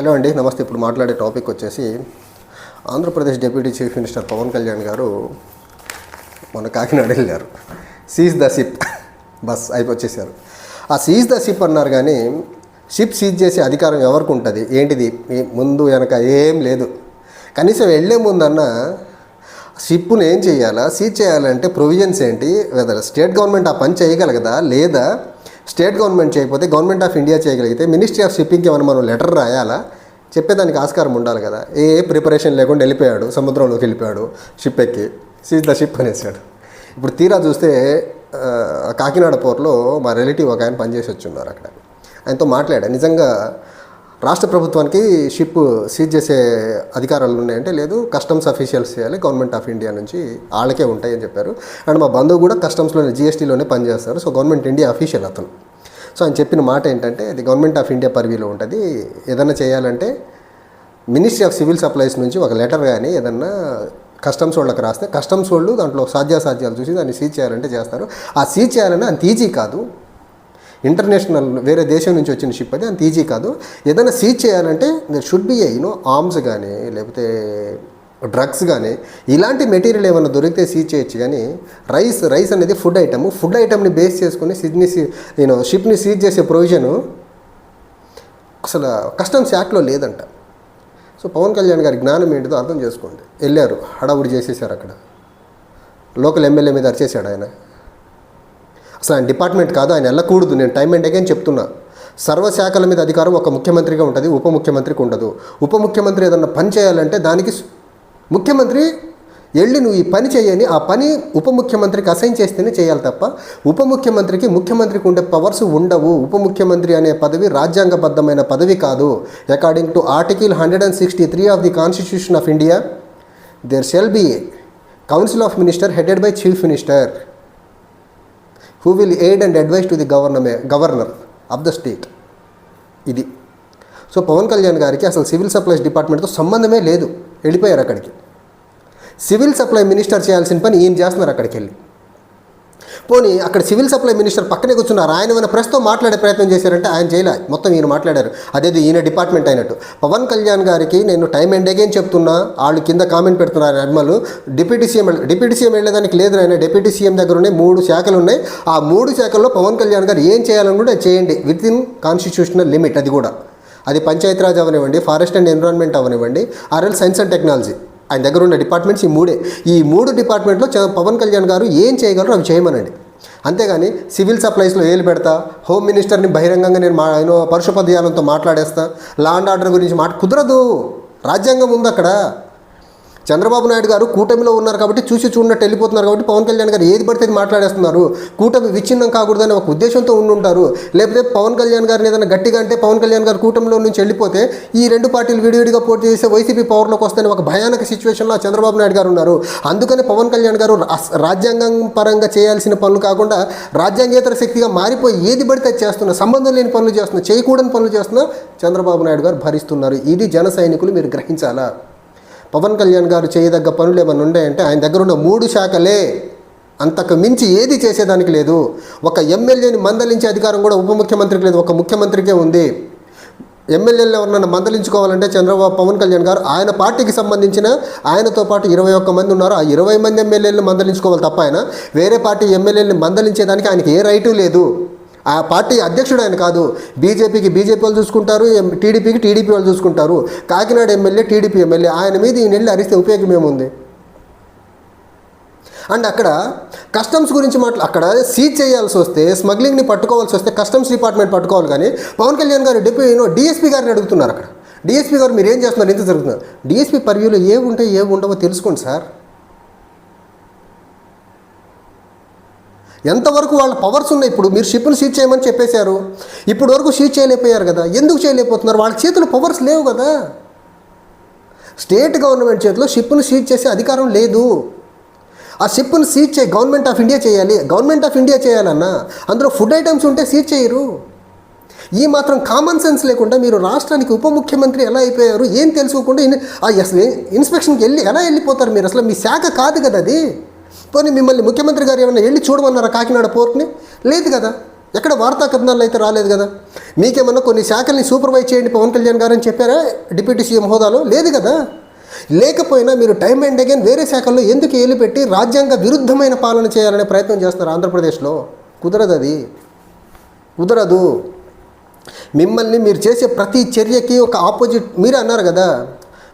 Hello అండి నమస్తే. ఇప్పుడు మాట్లాడే టాపిక్ వచ్చేసి Andhra Pradesh deputy chief minister Pawan Kalyan గారు మన కాకినాడ వెళ్ళారు. సీజ్ ద షిప్ బస్ అయిపోచ్చేసారు. ఆ సీజ్ ద షిప్ అన్నారు కానీ షిప్ సీజ్ చేసే అధికారం ఎవరికి ఉంటుంది? ఏంటిది? ముందు వెనక ఏం లేదు. కనీసం వెళ్ళే ముందన్న షిప్ను ఏం చేయాలా? సీజ్ చేయాలంటే ప్రొవిజన్స్ ఏంటి? వెదర్ స్టేట్ గవర్నమెంట్ ఆ పని చేయగలగదా? లేదా స్టేట్ గవర్నమెంట్ చేయకపోతే గవర్నమెంట్ ఆఫ్ ఇండియా చేయగలిగితే మినిస్ట్రీ ఆఫ్ షిప్పింగ్కి ఏమైనా మనం లెటర్ రాయాలా? చెప్పేదానికి ఆస్కారం ఉండాలి కదా. ఏ ప్రిపరేషన్ లేకుండా వెళ్ళిపోయాడు సముద్రంలోకి వెళ్ళిపోయాడు షిప్ ఎక్కి సీజ్ ద షిప్ అనేసాడు. ఇప్పుడు తీరా చూస్తే కాకినాడ పోర్ట్లో మా రిలేటివ్ ఒక ఆయన పనిచేసి వచ్చి ఉన్నారు అక్కడ. ఆయనతో మాట్లాడా. నిజంగా రాష్ట్ర ప్రభుత్వానికి షిప్ సీజ్ చేసే అధికారాలు ఉన్నాయంటే లేదు కస్టమ్స్ అఫీషియల్స్ చేయాలి గవర్నమెంట్ ఆఫ్ ఇండియా నుంచి వాళ్ళకే ఉంటాయని చెప్పారు. అండ్ మా బంధువు కూడా కస్టమ్స్లోనే జిఎస్టీలోనే పనిచేస్తారు. సో గవర్నమెంట్ ఇండియా అఫీషియల్ అతను. సో ఆయన చెప్పిన మాట ఏంటంటే అది గవర్నమెంట్ ఆఫ్ ఇండియా పరివిలో ఉంటుంది. ఏదైనా చేయాలంటే మినిస్ట్రీ ఆఫ్ సివిల్ సప్లైస్ నుంచి ఒక లెటర్ కానీ ఏదన్నా కస్టమ్స్ వాళ్ళకి రాస్తే కస్టమ్స్ వాళ్ళు దాంట్లో సాధ్యాసాధ్యాలు చూసి దాన్ని సీజ్ చేయాలంటే చేస్తారు. ఆ సీజ్ చేయాలని అంత ఈజీ కాదు. ఇంటర్నేషనల్ వేరే దేశం నుంచి వచ్చిన షిప్ అది అంత ఈజీ కాదు. ఏదైనా సీజ్ చేయాలంటే there should be you know arms కానీ లేకపోతే డ్రగ్స్ కానీ ఇలాంటి మెటీరియల్ ఏమైనా దొరికితే సీజ్ చేయొచ్చు. కానీ రైస్ రైస్ అనేది ఫుడ్ ఐటమ్ ఫుడ్ ఐటమ్ని బేస్ చేసుకుని సిడ్ని నేను షిప్ని సీజ్ చేసే ప్రొవిజను అసలు కస్టమ్స్ యాక్ట్లో లేదంట. సో పవన్ కళ్యాణ్ గారి జ్ఞానం ఏంటిదో అర్థం చేసుకోండి. వెళ్ళారు హడావుడి చేసేసారు అక్కడ. లోకల్ ఎమ్మెల్యే మీద అరిచేశాడు ఆయన. అసలు ఆయన డిపార్ట్మెంట్ కాదు ఆయన వెళ్ళకూడదు. నేను టైం అండ్ అగైన్ చెప్తున్నా. సర్వశాఖల మీద అధికారం ఒక ముఖ్యమంత్రిగా ఉంటుంది ఉప ముఖ్యమంత్రికి ఉండదు. ఉప ముఖ్యమంత్రి ఏదన్నా పని చేయాలంటే దానికి ముఖ్యమంత్రి వెళ్ళి నువ్వు ఈ పని చేయని ఆ పని ఉప ముఖ్యమంత్రికి అసైన్ చేస్తేనే చేయాలి తప్ప ఉప ముఖ్యమంత్రికి ముఖ్యమంత్రికి ఉండే పవర్స్ ఉండవు. ఉప ముఖ్యమంత్రి అనే పదవి రాజ్యాంగబద్ధమైన పదవి కాదు. According to article hundred and sixty three of the constitution of India there shall be council of minister headed by chief minister who will aid and advise to the government governor of the state ఇది. So Pawan Kalyan గారికి అసలు civil supplies డిపార్ట్మెంట్తో సంబంధమే లేదు. వెళ్ళిపోయారు అక్కడికి. Civil supply minister చేయాల్సిన పని ఈయన చేస్తున్నారు అక్కడికి వెళ్ళి. పోనీ అక్కడ సివిల్ సప్లై మినిస్టర్ పక్కనే కూర్చున్నారు. ఆయన ఏమైనా ప్రెస్తో మాట్లాడే ప్రయత్నం చేశారంటే ఆయన చేయలే మొత్తం ఈయన మాట్లాడారు. అదేదో ఈయన డిపార్ట్మెంట్ అయినట్టు. పవన్ కళ్యాణ్ గారికి నేను టైం అండ్ అగైన్ చెప్తున్నా. వాళ్ళు కింద కామెంట్ పెడుతున్నారు అడ్మలు డిప్యూటీ సీఎం డిప్యూటీ సీఎం వెళ్ళేదానికి లేదు ఆయన డిప్యూటీ సీఎం దగ్గర ఉన్నాయి మూడు శాఖలు ఉన్నాయి. ఆ మూడు శాఖల్లో పవన్ కళ్యాణ్ గారు ఏం చేయాలనుకుంటే చేయండి. విత్ ఇన్ కాన్స్టిట్యూషనల్ లిమిట్ అది కూడా. అది పంచాయతీరాజ్ అవనివ్వండి ఫారెస్ట్ అండ్ ఎన్విరాన్మెంట్ అవనివ్వండి ఆర్ఎల్ సైన్స్ అండ్ టెక్నాలజీ. ఆయన దగ్గర ఉన్న డిపార్ట్మెంట్స్ ఈ మూడే. ఈ మూడు డిపార్ట్మెంట్లో పవన్ కళ్యాణ్ గారు ఏం చేయగలరో అవి చేయమనండి. అంతేగాని సివిల్ సప్లైస్లో ఏలు పెడతా హోమ్ మినిస్టర్ని బహిరంగంగా నేను మా ఆయన పరుషపదయాలంతో మాట్లాడేస్తా లా అండ్ ఆర్డర్ గురించి మాట కుదరదు. రాజ్యాంగం ఉంది అక్కడ చంద్రబాబు నాయుడు గారు కూటమిలో ఉన్నారు కాబట్టి చూసి చూడనట్టు వెళ్ళిపోతున్నారు కాబట్టి పవన్ కళ్యాణ్ గారు ఏది పడితే అది మాట్లాడేస్తున్నారు. కూటమి విచ్ఛిన్నం కాకూడదని ఒక ఉద్దేశంతో ఉండి ఉంటారు లేకపోతే పవన్ కళ్యాణ్ గారిని ఏదైనా గట్టిగా అంటే పవన్ కళ్యాణ్ గారు కూటమిలో నుంచి వెళ్ళిపోతే ఈ రెండు పార్టీలు విడివిడిగా పోటీ చేస్తే వైసీపీ పవర్లోకి వస్తాయని ఒక భయానక సిచ్యువేషన్లో ఆ చంద్రబాబు నాయుడు గారు ఉన్నారు. అందుకని పవన్ కళ్యాణ్ గారు రా- రాజ్యాంగం పరంగా చేయాల్సిన పనులు కాకుండా రాజ్యాంగేతర శక్తిగా మారిపోయి ఏది పడితే అది సంబంధం లేని పనులు చేస్తున్నా చేయకూడని పనులు చేస్తున్నా చంద్రబాబు నాయుడు గారు భరిస్తున్నారు. ఇది జన సైనికులు మీరు గ్రహించాలా? పవన్ కళ్యాణ్ గారు చేయదగ్గ పనులు ఏమైనా ఉన్నాయంటే ఆయన దగ్గర ఉన్న మూడు శాఖలే అంతకు మించి ఏది చేసేదానికి లేదు. ఒక ఎమ్మెల్యేని మందలించే అధికారం కూడా ఉప ముఖ్యమంత్రికి లేదు. ఒక ముఖ్యమంత్రికే ఉంది. ఎమ్మెల్యేలు ఎవరినైనా మందలించుకోవాలంటే చంద్రబాబు పవన్ కళ్యాణ్ గారు ఆయన పార్టీకి సంబంధించిన ఆయనతో పాటు ఇరవై ఒక్క మంది ఉన్నారు. ఆ ఇరవై మంది ఎమ్మెల్యేలను మందలించుకోవాలి తప్ప ఆయన వేరే పార్టీ ఎమ్మెల్యేలను మందలించేదానికి ఆయనకి ఏ రైటు లేదు. ఆ పార్టీ అధ్యక్షుడు ఆయన కాదు. బీజేపీకి బీజేపీ వాళ్ళు చూసుకుంటారు ఎం- టీడీపీకి టీడీపీ వాళ్ళు చూసుకుంటారు. కాకినాడ ఎమ్మెల్యే టీడీపీ ఎమ్మెల్యే ఆయన మీద ఈయన వెళ్ళి అరిస్తే ఉపయోగం ఏముంది? అండ్ అక్కడ కస్టమ్స్ గురించి మాట్లా అక్కడ సీజ్ చేయాల్సి వస్తే స్మగ్లింగ్ని పట్టుకోవాల్సి వస్తే కస్టమ్స్ డిపార్ట్మెంట్ పట్టుకోవాలి కానీ పవన్ కళ్యాణ్ గారు డిపి డిఎస్పీ గారిని అడుగుతున్నారు అక్కడ. డిఎస్పీ గారు మీరు ఏం చేస్తున్నారు? ఎంత జరుగుతున్నారు. డిఎస్పీ పర్వ్యూలో ఏవి ఉంటాయి ఏవి ఉండవో తెలుసుకోండి సార్. ఎంతవరకు వాళ్ళ పవర్స్ ఉన్నాయి? ఇప్పుడు మీరు షిప్ను సీజ్ చేయమని చెప్పేశారు. ఇప్పుడు వరకు సీజ్ చేయలేకపోయారు కదా. ఎందుకు చేయలేకపోతున్నారు? వాళ్ళ చేతులు పవర్స్ లేవు కదా. స్టేట్ గవర్నమెంట్ చేతిలో షిప్ను సీజ్ చేసే అధికారం లేదు. ఆ షిప్ను సీజ్ చేయి గవర్నమెంట్ ఆఫ్ ఇండియా చేయాలి. గవర్నమెంట్ ఆఫ్ ఇండియా చేయాలన్నా అందులో ఫుడ్ ఐటమ్స్ ఉంటే సీజ్ చేయరు. ఈ మాత్రం కామన్ సెన్స్ లేకుండా మీరు రాష్ట్రానికి ఉప ముఖ్యమంత్రి ఎలా అయిపోయారు? ఏం తెలుసుకోకుండా అసలు ఇన్స్పెక్షన్కి వెళ్ళి ఎలా వెళ్ళిపోతారు మీరు? అసలు మీ శాఖ కాదు కదా అది. పోనీ మిమ్మల్ని ముఖ్యమంత్రి గారు ఏమైనా వెళ్ళి చూడమన్నారా కాకినాడ పోర్ట్ని? లేదు కదా. ఎక్కడ వార్తా కథనాలు అయితే రాలేదు కదా. మీకేమన్నా కొన్ని శాఖల్ని సూపర్వైజ్ చేయండి పవన్ కళ్యాణ్ గారు అని చెప్పారా? డిప్యూటీ సీఎం హోదాలో? లేదు కదా. లేకపోయినా మీరు టైం అండ్ అగైన్ వేరే శాఖల్లో ఎందుకు ఏలు పెట్టి రాజ్యాంగ విరుద్ధమైన పాలన చేయాలనే ప్రయత్నం చేస్తారు ఆంధ్రప్రదేశ్లో? కుదరదు అది. కుదరదు. మిమ్మల్ని మీరు చేసే ప్రతి చర్యకి ఒక ఆపోజిట్ మీరే అన్నారు కదా.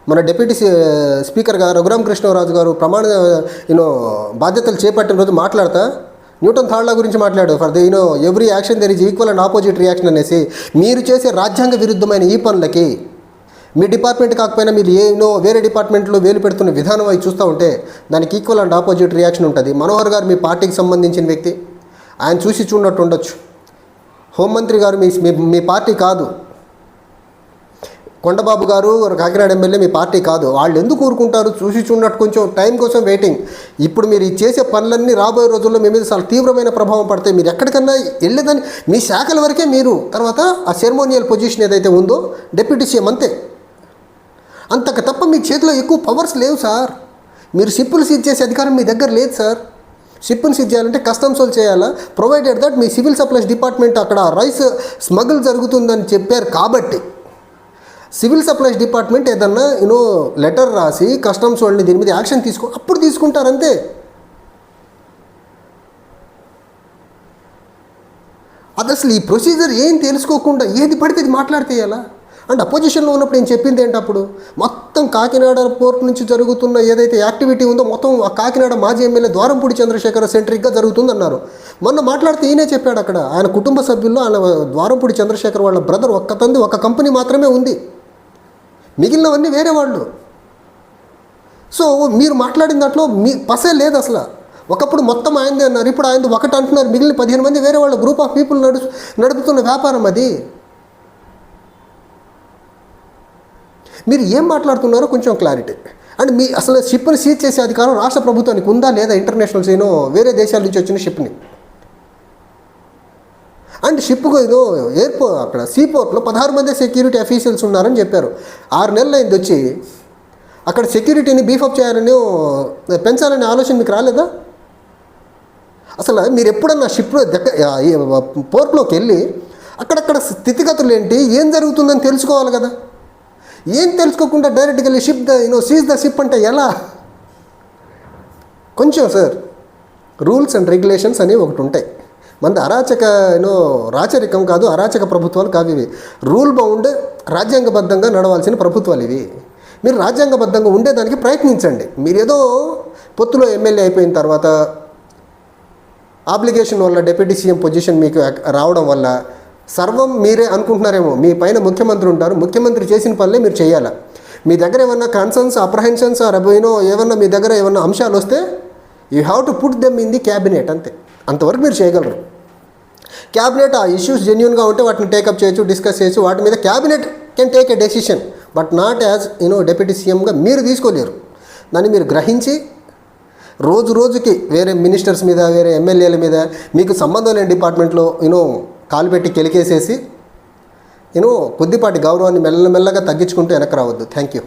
మన డిప్యూటీ స్పీకర్ గారు రఘురామ కృష్ణరాజు గారు ప్రమాణ యూనో బాధ్యతలు చేపట్టిన రోజు మాట్లాడతా. న్యూటన్ థాళ్ళా గురించి మాట్లాడు. For the you know every action there is equal and opposite reaction అనేసి మీరు చేసే రాజ్యాంగ విరుద్ధమైన ఈ పనులకి మీ డిపార్ట్మెంట్ కాకపోయినా మీరు ఏనో వేరే డిపార్ట్మెంట్లో వేలు పెడుతున్న విధానం అవి చూస్తూ ఉంటే దానికి ఈక్వల్ అండ్ ఆపోజిట్ రియాక్షన్ ఉంటుంది. మనోహర్ గారు మీ పార్టీకి సంబంధించిన వ్యక్తి. ఆయన చూసి చూడనట్టు ఉండొచ్చు. హోంమంత్రి గారు మీ- మీ పార్టీ కాదు. కొండబాబు గారు కాకినాడ ఎమ్మెల్యే మీ పార్టీ కాదు. వాళ్ళు ఎందుకు ఊరుకుంటారు? చూసి చూడట్టు కొంచెం టైం కోసం వెయిటింగ్. ఇప్పుడు మీరు చేసే పనులన్నీ రాబోయే రోజుల్లో మీ మీద చాలా తీవ్రమైన ప్రభావం పడతాయి. మీరు ఎక్కడికన్నా వెళ్ళేదని మీ శాఖల వరకే మీరు. తర్వాత ఆ సెరమోనియల్ పొజిషన్ ఏదైతే ఉందో డిప్యూటీ సీఎం అంతే. అంతకు తప్ప మీ చేతిలో ఎక్కువ పవర్స్ లేవు సార్. మీరు షిప్పులు సీజ్ చేసే అధికారం మీ దగ్గర లేదు సార్. షిప్ని సీజ్ చేయాలంటే కస్టమ్స్ వాళ్ళు చేయాలా? ప్రొవైడెడ్ దట్ మీ సివిల్ సప్లైస్ డిపార్ట్మెంట్ అక్కడ రైస్ స్మగుల్ జరుగుతుందని చెప్పారు కాబట్టి. సివిల్ సప్లైస్ డిపార్ట్మెంట్ ఏదన్నా యూనో లెటర్ రాసి కస్టమ్స్ వాళ్ళని దీని మీద యాక్షన్ తీసుకో అప్పుడు తీసుకుంటారు అంతే. అది అసలు ఈ ప్రొసీజర్ ఏం తెలుసుకోకుండా ఏది పడితే అది మాట్లాడితే ఎలా? అండ్ అపోజిషన్లో ఉన్నప్పుడు నేను చెప్పింది ఏంటి అప్పుడు? మొత్తం కాకినాడ పోర్ట్ నుంచి జరుగుతున్న ఏదైతే యాక్టివిటీ ఉందో మొత్తం ఆ కాకినాడ మాజీ ఎమ్మెల్యే ద్వారంపూడి చంద్రశేఖర సెంట్రిక్గా జరుగుతుందన్నారు. మొన్న మాట్లాడితే ఈయనే చెప్పాడు అక్కడ ఆయన కుటుంబ సభ్యుల్లో ఆయన ద్వారంపూడి చంద్రశేఖర్ వాళ్ళ బ్రదర్ ఒక్క తంది ఒక కంపెనీ మాత్రమే ఉంది. మిగిలినవన్నీ వేరే వాళ్ళు. సో మీరు మాట్లాడిన దాంట్లో మీ పసే లేదు అసలు. ఒకప్పుడు మొత్తం ఆయనదే అన్నారు. ఇప్పుడు ఆయన ఒకటి అంటున్నారు. మిగిలిన పదిహేను మంది వేరే వాళ్ళ. గ్రూప్ ఆఫ్ పీపుల్ నడు నడుపుతున్న వ్యాపారం అది. మీరు ఏం మాట్లాడుతున్నారో కొంచెం క్లారిటీ. అండ్ మీ అసలు షిప్ని సీజ్ చేసే అధికారం రాష్ట్ర ప్రభుత్వానికి ఉందా లేదా ఇంటర్నేషనల్స్ ఏనో వేరే దేశాల నుంచి వచ్చిన షిప్ని. అండ్ షిప్ ఏదో ఎయిర్పోర్ట్ అక్కడ సీపోర్ట్లో పదహారు మంది సెక్యూరిటీ అఫీషియల్స్ ఉన్నారని చెప్పారు. ఆరు నెలలు అయింది వచ్చి. అక్కడ సెక్యూరిటీని బీఫప్ చేయాలని పెంచాలనే ఆలోచన మీకు రాలేదా? అసలు మీరు ఎప్పుడన్నా షిప్లో దగ్గర పోర్ట్లోకి వెళ్ళి అక్కడక్కడ స్థితిగతులు ఏంటి? ఏం జరుగుతుందని తెలుసుకోవాలి కదా. ఏం తెలుసుకోకుండా డైరెక్ట్గా వెళ్ళి ship the you know seize the ship అంటే ఎలా? కొంచెం సార్ రూల్స్ అండ్ రెగ్యులేషన్స్ అనేవి ఒకటి ఉంటాయి. మనది అరాచక యూనో రాచరికం కాదు అరాచక ప్రభుత్వాలు కావు ఇవి. రూల్ బౌండ్ రాజ్యాంగబద్ధంగా నడవాల్సిన ప్రభుత్వాలు ఇవి. మీరు రాజ్యాంగబద్ధంగా ఉండేదానికి ప్రయత్నించండి. మీరు ఏదో పొత్తులో ఎమ్మెల్యే అయిపోయిన తర్వాత అప్లికేషన్ వల్ల డిప్యూటీ సీఎం పొజిషన్ మీకు రావడం వల్ల సర్వం మీరే అనుకుంటున్నారేమో. మీ పైన ముఖ్యమంత్రి ఉంటారు. ముఖ్యమంత్రి చేసిన పనులే మీరు చేయాలి? మీ దగ్గర ఏమన్నా కన్సర్న్స్ అప్రహెన్షన్స్ అరబోయినో ఏమన్నా మీ దగ్గర ఏమన్నా అంశాలు వస్తే you have to put them in the cabinet అంతే. అంతవరకు మీరు చేయగలరు. క్యాబినెట్ ఆ ఇష్యూస్ జెన్యున్గా ఉంటే వాటిని టేకప్ చేయొచ్చు డిస్కస్ చేయొచ్చు. వాటి మీద cabinet can take a decision but not as you know deputy సీఎంగా మీరు తీసుకోలేరు. దాన్ని మీరు గ్రహించి రోజు రోజుకి వేరే మినిస్టర్స్ మీద వేరే ఎమ్మెల్యేల మీద మీకు సంబంధం లేని డిపార్ట్మెంట్లో యూనో కాలు పెట్టి కెలికేసేసి యూనో కొద్దిపాటి గౌరవాన్ని మెల్లమెల్లగా తగ్గించుకుంటూ వెనక్కి రావద్దు. Thank you